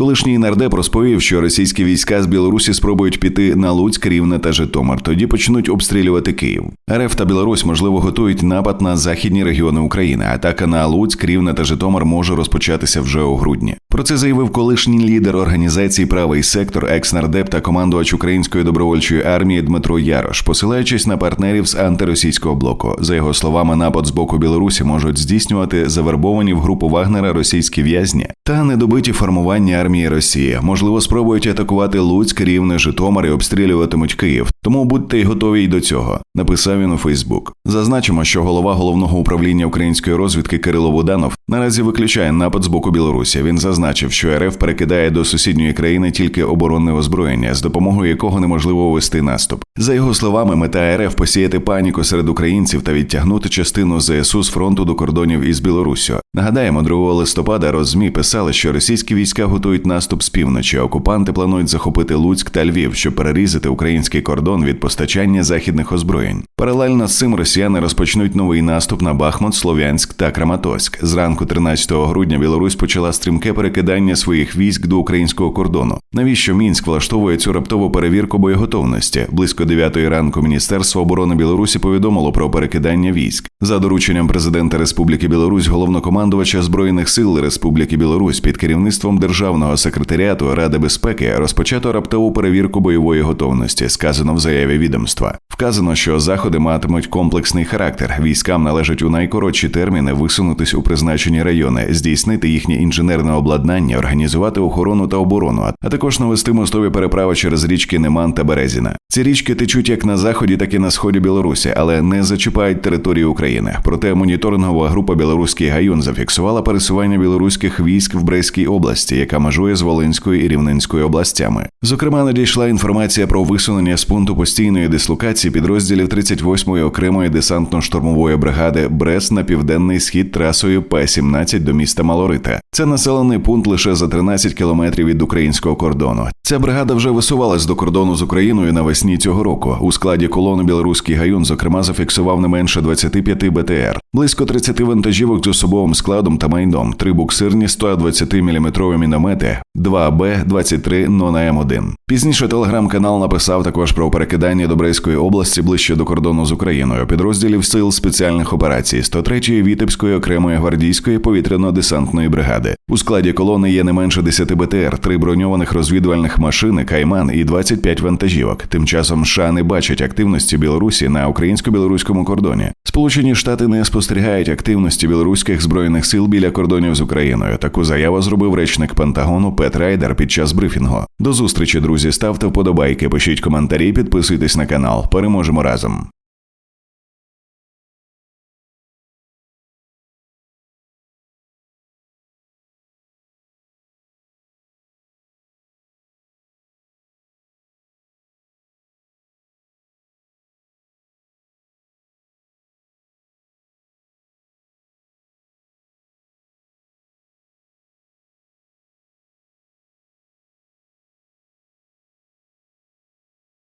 Колишній нардеп розповів, що російські війська з Білорусі спробують піти на Луцьк, Рівне та Житомир. Тоді почнуть обстрілювати Київ. РФ та Білорусь можливо готують напад на західні регіони України. Атака на Луцьк, Рівне та Житомир може розпочатися вже у грудні. Про це заявив колишній лідер організації Правий сектор, екс-нардеп та командувач української добровольчої армії Дмитро Ярош, посилаючись на партнерів з антиросійського блоку. За його словами, напад з боку Білорусі можуть здійснювати завербовані в групу Вагнера російські в'язні та недобиті формування армії Росії. Можливо, спробують атакувати Луцьк, Рівне, Житомир і обстрілюватимуть Київ. Тому будьте й готові й до цього. Написав він у Фейсбук. Зазначимо, що голова головного управління української розвідки Кирило Буданов наразі виключає напад з боку Білорусі. Він зазначив, що РФ перекидає до сусідньої країни тільки оборонне озброєння, з допомогою якого неможливо вести наступ. За його словами, мета РФ посіяти паніку серед українців та відтягнути частину ЗСУ з фронту до кордонів із Білоруссю. Нагадаємо, 2 листопада розмі писали, що російські війська готують наступ з півночі. Окупанти планують захопити Луцьк та Львів, щоб перерізати український кордон від постачання західних озброєнь. Паралельно з цим росіяни розпочнуть новий наступ на Бахмут, Слов'янськ та Краматорськ. Зранку 13 грудня Білорусь почала стрімке перекидання своїх військ до українського кордону. Навіщо мінськ влаштовує цю раптову перевірку боєготовності? Близько 9 ранку Міністерство оборони Білорусі повідомило про перекидання військ за дорученням президента Республіки Білорусь, головнокомандувача збройних сил Республіки Білорусь під керівництвом державного секретаріату Ради безпеки розпочато раптову перевірку бойової готовності. Сказано в заяві відомства. Вказано, що заходи матимуть комплексний характер. Військам належить у найкоротші терміни висунутись у призначені райони, здійснити їхнє інженерне обладнання, організувати охорону та оборону, а також навести мостові переправи через річки Неман та Березіна. Ці річки течуть як на заході, так і на сході Білорусі, але не зачіпають територію України. Проте моніторингова група Білоруський гаюн зафіксувала пересування білоруських військ в Брестській області, яка межує з Волинською і Рівненською областями. Зокрема, надійшла інформація про висунення з пункту постійної дислокації підрозділів 38-ї окремої десантно-штурмової бригади Брест на південний схід трасою П-17 до міста Малорита. Це населений пункт лише за 13 кілометрів від українського кордону. Ця бригада вже висувалась до кордону з Україною навесні цього року. У складі колони білоруський гаюн, зокрема, зафіксував не менше 25 БТР, близько 30 вантажівок з особовим складом та майном, три буксирні 120 мм міномети, 2 Б 23 Нона М1. Пізніше телеграм-канал написав також про перекидання до Брейської області ближче до кордону з Україною підрозділів сил спеціальних операцій 103-ї Вітебської окремої гвардійської повітряно-десантної бригади. У складі колони є не менше 10 БТР, три броньованих розвідувальних машини, кайман і 25 вантажівок. Тим часом США не бачать активності Білорусі на українсько-білоруському кордоні. Сполучені Штати не спостерігають активності білоруських збройних сил біля кордонів з Україною. Таку заяву зробив речник Пентагону Пет Райдер під час брифінгу. До зустрічі, друзі. Ставте вподобайки, пишіть коментарі, підписуйтесь на канал. Переможемо разом.